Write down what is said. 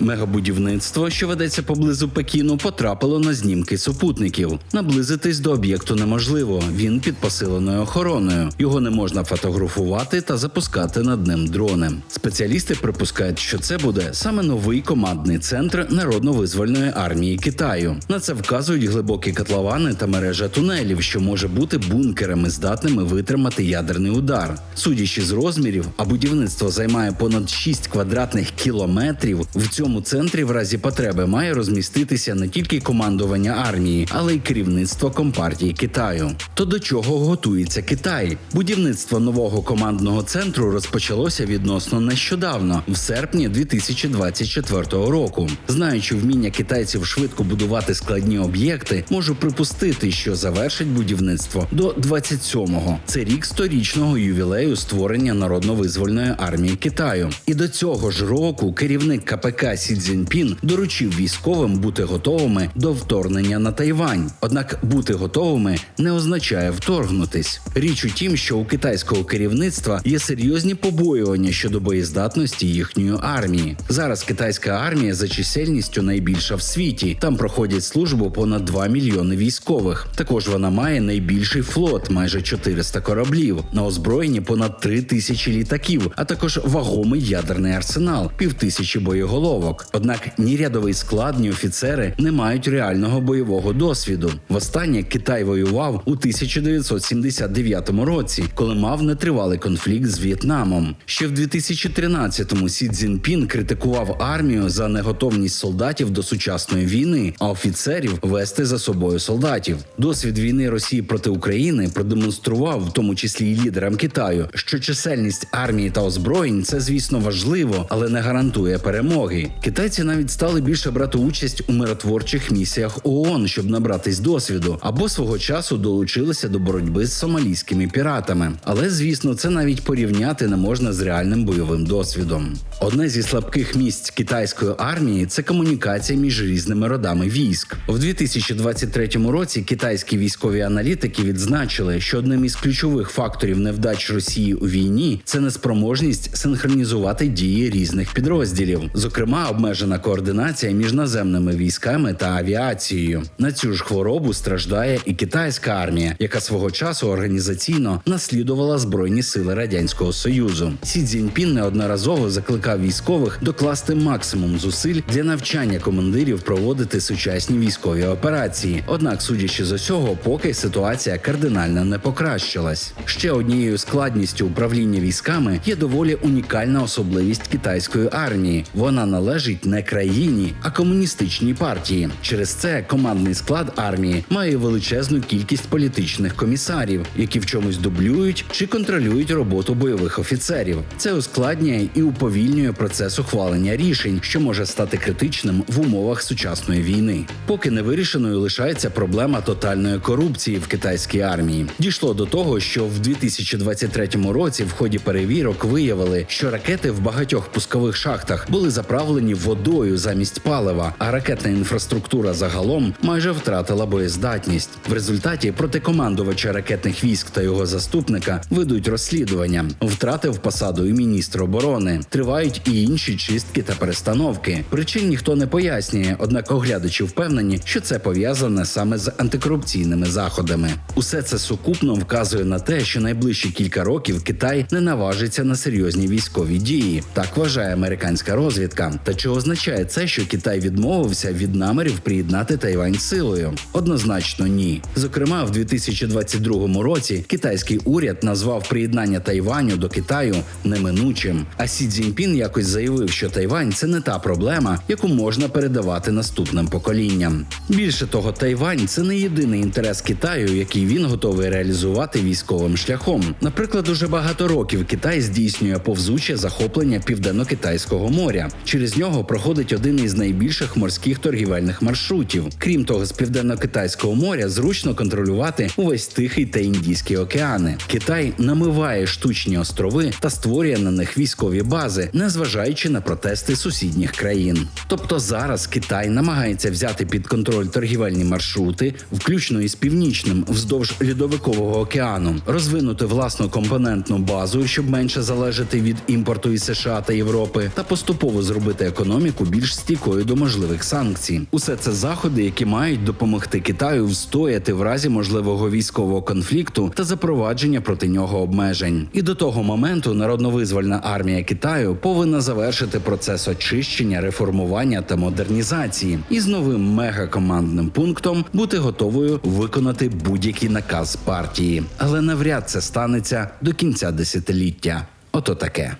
Мегабудівництво, що ведеться поблизу Пекіну, потрапило на знімки супутників. Наблизитись до об'єкту неможливо. Він під посиленою охороною. Його не можна фотографувати та запускати над ним дрони. Спеціалісти припускають, що це буде саме новий командний центр народно-визвольної армії Китаю. На це вказують глибокі котловани та мережа тунелів, що може бути бункерами, здатними витримати ядерний удар. Судячи з розмірів, а будівництво займає понад 6 квадратних кілометрів. В цьому центрі в разі потреби має розміститися не тільки командування армії, але й керівництво компартії Китаю. То до чого готується Китай? Будівництво нового командного центру розпочалося відносно нещодавно, в серпні 2024 року. Знаючи вміння китайців швидко будувати складні об'єкти, можу припустити, що завершить будівництво до 27-го. Це рік сторічного ювілею створення народно-визвольної армії Китаю. І до цього ж року керівник КПК Сі Цзіньпін доручив військовим бути готовими до вторгнення на Тайвань. Однак бути готовими не означає вторгнутись. Річ у тім, що у китайського керівництва є серйозні побоювання щодо боєздатності їхньої армії. Зараз китайська армія за чисельністю найбільша в світі. Там проходять службу понад 2 мільйони військових. Також вона має найбільший флот, майже 400 кораблів, на озброєнні понад 3 тисячі літаків, а також вагомий ядерний арсенал, півтисячі боєголовок. Однак ні рядовий склад, ні офіцери не мають реального бойового досвіду. Востаннє Китай воював у 1979 році, коли мав нетривалий конфлікт з В'єтнамом. Ще в 2013-му Сі Цзіньпін критикував армію за неготовність солдатів до сучасної війни, а офіцерів вести за собою солдатів. Досвід війни Росії проти України продемонстрував, в тому числі і лідерам Китаю, що чисельність армії та озброєнь це, звісно, важливо, але не гарантує перемоги. Китайці навіть стали більше брати участь у миротворчих місіях ООН, щоб набратись досвіду, або свого часу долучилися до боротьби з сомалійськими піратами. Але звісно, це навіть порівняти не можна з реальним бойовим досвідом. Одне зі слабких місць китайської армії це комунікація між різними родами військ. В 2023 році китайські військові аналітики відзначили, що одним із ключових факторів невдач Росії у війні це неспроможність синхронізувати дії різних підрозділів, зокрема обмежена координація між наземними військами та авіацією. На цю ж хворобу страждає і китайська армія, яка свого часу організаційно наслідувала збройні сили радянського союзу. Сі Цзіньпін неодноразово закликав військових докласти максимум зусиль для навчання командирів проводити сучасні військові операції. Однак, судячи з усього, поки ситуація кардинально не покращилась. Ще однією складністю управління військами є доволі унікальна особливість китайської армії. Вона належить не країні, а комуністичній партії. Через це командний склад армії має величезну кількість політичних комісарів, які в чомусь дублюють чи контролюють роботу бойових офіцерів. Це ускладнює і уповільнює процес ухвалення рішень, що може стати критичним в умовах сучасної війни. Поки не вирішеною лишається проблема тотальної корупції в китайській армії. Дійшло до того, що в 2023 році в ході перевірок виявили, що ракети в багатьох пускових шахтах були заправлені водою замість палива, а ракетна інфраструктура загалом майже втратила боєздатність. В результаті протикомандувача ракетних військ та його заступника ведуть розслідування. Втратив посаду і міністр оборони. Тривають і інші чистки та перестановки. Причин ніхто не пояснює, однак оглядачі впевнені, що це пов'язане саме з антикорупційними заходами. Усе це сукупно вказує на те, що найближчі кілька років Китай не наважиться на серйозні військові дії. Так вважає американська розвідка. Та чи означає це, що Китай відмовився від намірів приєднати Тайвань силою? Однозначно ні. Зокрема, в 2022 році китайський уряд назвав приєднання Тайваню до Китаю неминучим. А Сі Цзіньпін якось заявив, що Тайвань це не та проблема, яку можна передавати наступним поколінням. Більше того, Тайвань це не єдиний інтерес Китаю, який він готовий реалізувати військовим шляхом. Наприклад, уже багато років Китай здійснює повзуче захоплення південно-китайського моря. Через нього проходить один із найбільших морських торгівельних маршрутів. Крім того, з південно-китайського моря зручно контролювати увесь Тихий та Індійський океани. Китай намиває штучні острови та створює на них військові бази, незважаючи на протести сусідніх країн. Тобто зараз Китай намагається взяти під контроль торгівельні маршрути, включно із північним вздовж льодовикового океану, розвинути власну компонентну базу, щоб менше залежати від імпорту із США та Європи, та поступово зробити економіку більш стійкою до можливих санкцій. Усе це заходи, які мають допомогти Китаю встояти в разі можливого військового конфлікту та запровадження проти нього обмежень. І до того моменту народно-визвольна армія Китаю повинна завершити процес очищення, реформування та модернізації і з новим мегакомандним пунктом бути готовою виконати будь-який наказ партії. Але навряд це станеться до кінця десятиліття. Ото таке.